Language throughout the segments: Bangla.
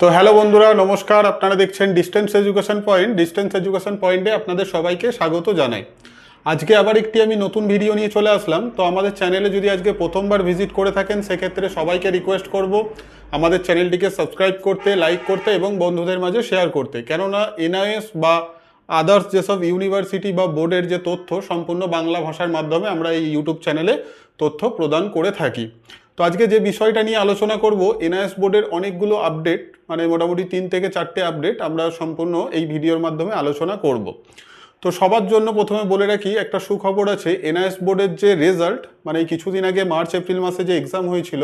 তো হ্যালো বন্ধুরা, নমস্কার। আপনারা দেখছেন distance education point distance education পয়েন্টে আপনাদের সবাইকে স্বাগত জানাই। আজকে আবার একটি আমি নতুন ভিডিও নিয়ে চলে আসলাম। তো আমাদের চ্যানেলে যদি আজকে প্রথমবার ভিজিট করে থাকেন, সেক্ষেত্রে সবাইকে রিকোয়েস্ট করব আমাদের চ্যানেলটিকে সাবস্ক্রাইব করতে লাইক করতে এবং বন্ধুদের মাঝে শেয়ার করতে। কেননা এনআইএস বা আদার্স যেসব ইউনিভার্সিটি বা বোর্ডের যে তথ্য, সম্পূর্ণ বাংলা ভাষার মাধ্যমে আমরা এই ইউটিউব চ্যানেলে তথ্য প্রদান করে থাকি। তো আজকে যে বিষয়টা নিয়ে আলোচনা করব, এনআইএস বোর্ডের অনেকগুলো আপডেট মানে মোটামুটি তিন থেকে চারটে আপডেট আমরা সম্পূর্ণ এই ভিডিওর মাধ্যমে আলোচনা করব। তো সবার জন্য প্রথমে বলে রাখি, একটা সুখবর আছে, এনআইএস বোর্ডের যে রেজাল্ট মানে কিছুদিন আগে মার্চ, এপ্রিল মাসে যে এক্সাম হয়েছিল,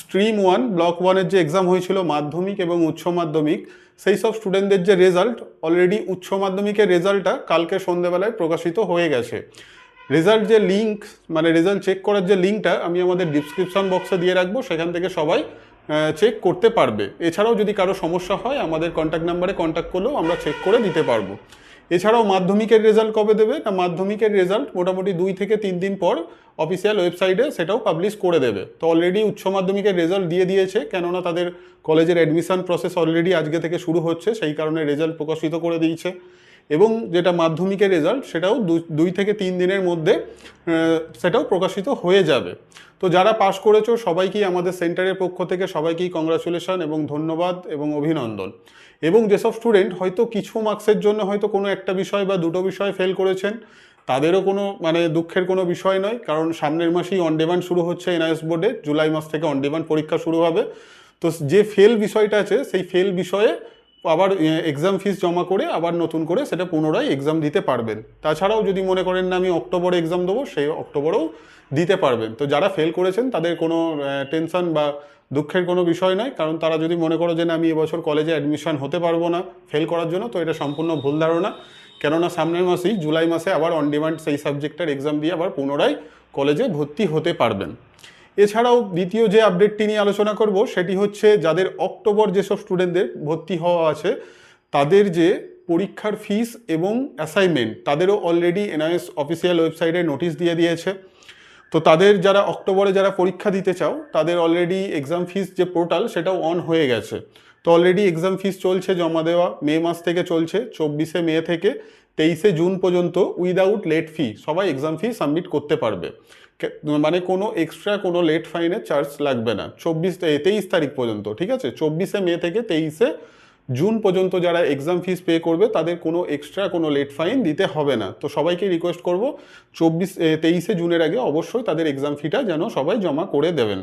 স্ট্রিম ওয়ান, ব্লক ওয়ানের যে এক্সাম হয়েছিল, মাধ্যমিক এবং উচ্চ মাধ্যমিক, সেই সব স্টুডেন্টদের যে রেজাল্ট, অলরেডি উচ্চ মাধ্যমিকের রেজাল্টটা কালকে সন্ধেবেলায় প্রকাশিত হয়ে গেছে। রেজাল্ট যে লিঙ্ক মানে রেজাল্ট চেক করার যে লিঙ্কটা আমি আমাদের ডিসক্রিপশন বক্সে দিয়ে রাখব, সেখান থেকে সবাই চেক করতে পারবে। এছাড়াও যদি কারও সমস্যা হয়, আমাদের কন্ট্যাক্ট নাম্বারে কন্ট্যাক্ট করলেও আমরা চেক করে দিতে পারব। এছাড়াও মাধ্যমিকের রেজাল্ট কবে দেবে? না মাধ্যমিকের রেজাল্ট মোটামুটি দুই থেকে তিন দিন পর অফিসিয়াল ওয়েবসাইটে সেটাও পাবলিশ করে দেবে। তো অলরেডি উচ্চ মাধ্যমিকের রেজাল্ট দিয়ে দিয়েছে, কেননা তাদের কলেজের অ্যাডমিশন প্রসেস অলরেডি আজকে থেকে শুরু হচ্ছে, সেই কারণে রেজাল্ট প্রকাশিত করে দিয়েছে। এবং যেটা মাধ্যমিকের রেজাল্ট সেটাও দুই থেকে তিন দিনের মধ্যে সেটাও প্রকাশিত হয়ে যাবে। তো যারা পাশ করেছ, সবাইকেই আমাদের সেন্টারের পক্ষ থেকে সবাইকেই কংগ্রাচুলেশন এবং ধন্যবাদ এবং অভিনন্দন। এবং যেসব স্টুডেন্ট হয়তো কিছু মার্কসের জন্য হয়তো কোনো একটা বিষয় বা দুটো বিষয় ফেল করেছেন, তাদেরও কোনো মানে দুঃখের কোনো বিষয় নয়, কারণ সামনের মাসেই অন ডিমান্ড শুরু হচ্ছে এনআইএস বোর্ডে জুলাই মাস থেকে অন ডিমান্ড পরীক্ষা শুরু হবে। তো যে ফেল বিষয়টা আছে, সেই ফেল বিষয়ে আবার এক্সাম ফিস জমা করে আবার নতুন করে সেটা পুনরায় এক্সাম দিতে পারবেন। তাছাড়াও যদি মনে করেন না আমি অক্টোবরে এক্সাম দেবো, সেই অক্টোবরেও দিতে পারবেন। তো যারা ফেল করেছেন, তাদের কোনো টেনশন বা দুঃখের কোনো বিষয় নয় কারণ তারা যদি মনে করো যে না, আমি এবছর কলেজে অ্যাডমিশন হতে পারব না ফেল করার জন্য, তো এটা সম্পূর্ণ ভুল ধারণা। কেননা সামনের মাসেই, জুলাই মাসে আবার অন ডিমান্ড সেই সাবজেক্টের এক্সাম দিয়ে আবার পুনরায় কলেজে ভর্তি হতে পারবেন। এছাড়াও দ্বিতীয় যে আপডেটটি নিয়ে আলোচনা করব, সেটি হচ্ছে যাদের অক্টোবর যেসব স্টুডেন্টদের ভর্তি হওয়া আছে, তাদের যে পরীক্ষার ফিস এবং অ্যাসাইনমেন্ট তাদেরও অলরেডি এনআইএস অফিসিয়াল ওয়েবসাইটে নোটিশ দিয়ে দিয়েছে। তো তাদের যারা অক্টোবরে যারা পরীক্ষা দিতে চাও, তাদের অলরেডি এক্সাম ফিস যে পোর্টাল সেটাও অন হয়ে গেছে। তো অলরেডি এক্সাম ফিস চলছে, জমা দেওয়া মে মাস থেকে চলছে, চব্বিশে মে থেকে। তেইশে জুন পর্যন্ত উইদাউট লেট ফি সবাই এক্সাম ফি সাবমিট করতে পারবে। মানে কোনো এক্সট্রা কোনো লেট ফাইনের চার্জ লাগবে না। চব্বিশ তেইশ তারিখ পর্যন্ত, ঠিক আছে? চব্বিশে মে থেকে তেইশে জুন পর্যন্ত যারা এক্সাম ফিস পে করবে, তাদের কোনো এক্সট্রা কোনো লেট ফাইন দিতে হবে না। তো সবাইকে রিকোয়েস্ট করব, চব্বিশ তেইশে জুনের আগে অবশ্যই তাদের এক্সাম ফিটা যেন সবাই জমা করে দেবেন।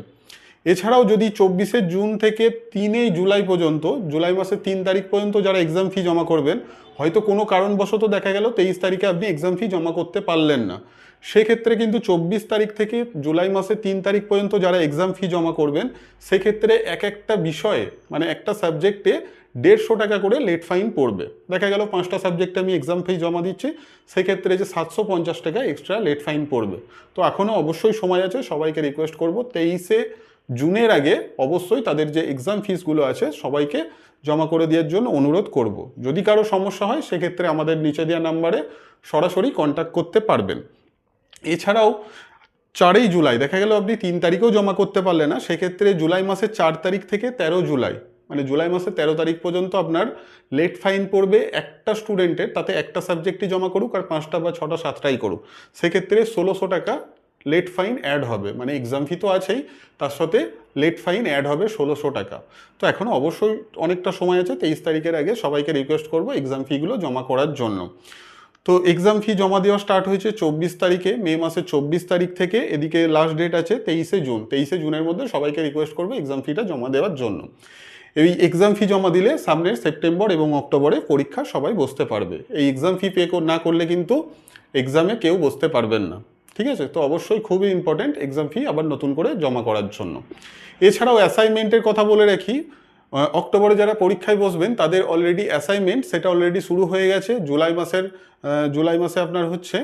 এছাড়াও যদি চব্বিশে জুন থেকে তিনই জুলাই পর্যন্ত, জুলাই মাসের তিন তারিখ পর্যন্ত যারা এক্সাম ফি জমা করবেন হয়তো কোনো কারণবশত দেখা গেল তেইশ তারিখে আপনি এক্সাম ফি জমা করতে পারলেন না। সেক্ষেত্রে কিন্তু চব্বিশ তারিখ থেকে জুলাই মাসের তিন তারিখ পর্যন্ত যারা এক্সাম ফি জমা করবেন, সেক্ষেত্রে এক একটা বিষয়ে মানে একটা সাবজেক্টে দেড়শো টাকা করে লেট ফাইন পড়বে। দেখা গেল পাঁচটা সাবজেক্টে আমি এক্সাম ফি জমা দিচ্ছি, সেক্ষেত্রে যে সাতশো পঞ্চাশ টাকা এক্সট্রা লেট ফাইন পড়বে। তো এখনও অবশ্যই সময় আছে, সবাইকে রিকোয়েস্ট করব, তেইশে জুনের আগে অবশ্যই তাদের যে এক্সাম ফিসগুলো আছে, সবাইকে জমা করে দেওয়ার জন্য অনুরোধ করব। যদি কারও সমস্যা হয়, সেক্ষেত্রে আমাদের নিচে দেওয়া নাম্বারে সরাসরি কন্ট্যাক্ট করতে পারবেন। এছাড়াও চারই জুলাই, দেখা গেল আপনি তিন তারিখেও জমা করতে পারলেন না, সেক্ষেত্রে জুলাই মাসের চার তারিখ থেকে তেরো জুলাই মানে জুলাই মাসের তেরো তারিখ পর্যন্ত আপনার লেট ফাইন পড়বে একটা স্টুডেন্টের তাতে একটা সাবজেক্টই জমা করুক আর পাঁচটা বা ছটা, সাতটাই করুক। সেক্ষেত্রে ষোলোশো টাকা লেট ফাইন অ্যাড হবে। মানে এক্সাম ফি তো আছেই, তার সাথে লেট ফাইন অ্যাড হবে ষোলোশো টাকা। তো এখনও অবশ্যই অনেকটা সময় আছে, তেইশ তারিখের আগে সবাইকে রিকোয়েস্ট করব এক্সাম ফিগুলো জমা করার জন্য। তো এক্সাম ফি জমা দেওয়া স্টার্ট হয়েছে চব্বিশ তারিখে, মে মাসের চব্বিশ তারিখ থেকে, এদিকে লাস্ট ডেট আছে তেইশে জুন। তেইশে জুনের মধ্যে সবাইকে রিকোয়েস্ট করব এক্সাম ফিটা জমা দেওয়ার জন্য। এই এক্সাম ফি জমা দিলে সামনের সেপ্টেম্বর এবং অক্টোবরে পরীক্ষা সবাই বসতে পারবে। এই এক্সাম ফি পে না করলে কিন্তু এক্সামে কেউ বসতে পারবেন না। ঠিক আছে? তো অবশ্যই খুবই ইম্পর্ট্যান্ট এক্সাম ফি আবার নতুন করে জমা করার জন্য। এছাড়াও অ্যাসাইনমেন্টের কথা বলে রাখি অক্টোবরে যারা পরীক্ষায় বসবেন, তাদের অলরেডি অ্যাসাইনমেন্ট সেটা অলরেডি শুরু হয়ে গেছে জুলাই মাসের জুলাই মাসে আপনার হচ্ছে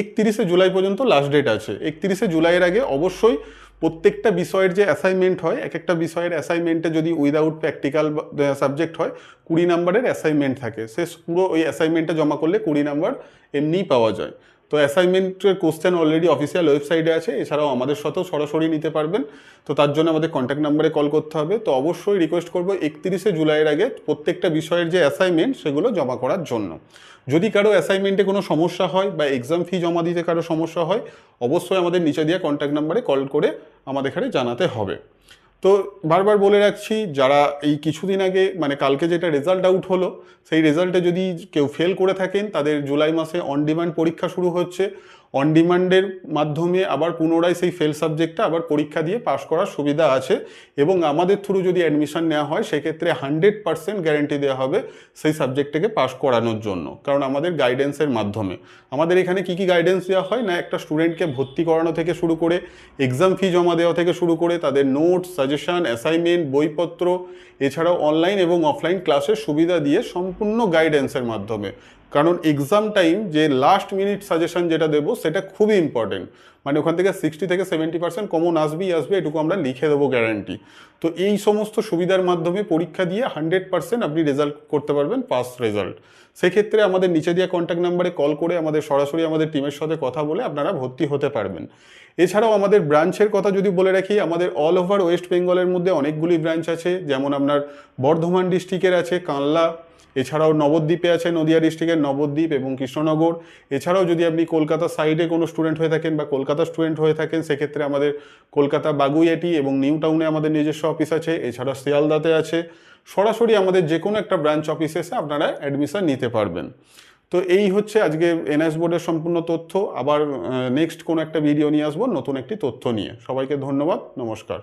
একত্রিশে জুলাই পর্যন্ত লাস্ট ডেট আছে। একত্রিশে জুলাইয়ের আগে অবশ্যই প্রত্যেকটা বিষয়ের যে অ্যাসাইনমেন্ট হয়, এক একটা বিষয়ের অ্যাসাইনমেন্টে যদি উইদাউট প্র্যাকটিক্যাল সাবজেক্ট হয়, কুড়ি নাম্বারের অ্যাসাইনমেন্ট থাকে। সে পুরো ওই অ্যাসাইনমেন্টটা জমা করলে কুড়ি নাম্বার এমনিই পাওয়া যায়। তো অ্যাসাইনমেন্টের কোশ্চেন অলরেডি অফিসিয়াল ওয়েবসাইটে আছে, এছাড়াও আমাদের সাথেও সরাসরি নিতে পারবেন। তো তার জন্য আমাদের কন্ট্যাক্ট নাম্বারে কল করতে হবে। তো অবশ্যই রিকোয়েস্ট করব একত্রিশে জুলাইয়ের আগে প্রত্যেকটা বিষয়ের যে অ্যাসাইনমেন্ট সেগুলো জমা করার জন্য। যদি কারও অ্যাসাইনমেন্টে কোনো সমস্যা হয় বা এক্সাম ফি জমা দিতে কারও সমস্যা হয়, অবশ্যই আমাদের নিচে দেওয়া কন্ট্যাক্ট নাম্বারে কল করে আমাদের এখানে জানাতে হবে। তো বারবার বলে রাখছি, যারা এই কিছুদিন আগে মানে কালকে যেটা রেজাল্ট আউট হলো, সেই রেজাল্টে যদি কেউ ফেল করে থাকেন, তাদের জুলাই মাসে অন ডিমান্ড পরীক্ষা শুরু হচ্ছে। অন ডিমান্ডের মাধ্যমে আবার পুনরায় সেই ফেল সাবজেক্টটা আবার পরীক্ষা দিয়ে পাশ করার সুবিধা আছে এবং আমাদের থ্রু যদি অ্যাডমিশন নেওয়া হয়, সেক্ষেত্রে হান্ড্রেড পার্সেন্ট গ্যারেন্টি দেওয়া হবে সেই সাবজেক্টটাকে পাশ করানোর জন্য। কারণ আমাদের গাইডেন্সের মাধ্যমে। আমাদের এখানে কি কি গাইডেন্স দেওয়া হয় না, একটা স্টুডেন্টকে ভর্তি করানো থেকে শুরু করে এক্সাম ফি জমা দেওয়া থেকে শুরু করে, তাদের নোটস সাজেশন অ্যাসাইনমেন্ট বইপত্র, এছাড়াও অনলাইন এবং অফলাইন ক্লাসের সুবিধা দিয়ে সম্পূর্ণ গাইডেন্সের মাধ্যমে। কারণ এক্সাম টাইম যে লাস্ট মিনিট সাজেশন যেটা দেবো, সেটা খুবই ইম্পর্টেন্ট মানে ওখান থেকে সিক্সটি থেকে সেভেন্টি পার্সেন্ট কমন আসবেই আসবে, এটুকু আমরা লিখে দেবো গ্যারান্টি তো এই সমস্ত সুবিধার মাধ্যমে পরীক্ষা দিয়ে হান্ড্রেড পার্সেন্ট আপনি রেজাল্ট করতে পারবেন পাস রেজাল্ট সেক্ষেত্রে আমাদের নিচে দেওয়া কন্ট্যাক্ট নাম্বারে কল করে আমাদের সরাসরি আমাদের টিমের সাথে কথা বলে আপনারা ভর্তি হতে পারবেন। এছাড়াও আমাদের ব্রাঞ্চের কথা যদি বলে রাখি, আমাদের অল ওভার ওয়েস্ট বেঙ্গলের মধ্যে অনেকগুলি ব্রাঞ্চ আছে, যেমন আপনার বর্ধমান ডিস্ট্রিক্টের আছে, কানলা এছাড়াও নবদ্বীপে আছে নদিয়া ডিস্ট্রিক্টের নবদ্বীপ এবং কৃষ্ণনগর। এছাড়াও যদি আপনি কলকাতা সাইডে কোনো স্টুডেন্ট হয়ে থাকেন বা কলকাতা স্টুডেন্ট হয়ে থাকেন, সেক্ষেত্রে আমাদের কলকাতা বাগুইয়াটি এবং নিউ টাউনে আমাদের নিজস্ব অফিস আছে। এছাড়া শিয়ালদাতে আছে। সরাসরি আমাদের যে কোনো একটা ব্রাঞ্চ অফিসে এসে আপনারা অ্যাডমিশন নিতে পারবেন। তো এই হচ্ছে আজকে এনএস বোর্ডের সম্পূর্ণ তথ্য। আবার নেক্সট কোনো একটা ভিডিও নিয়ে আসব, নতুন একটি তথ্য নিয়ে। সবাইকে ধন্যবাদ, নমস্কার।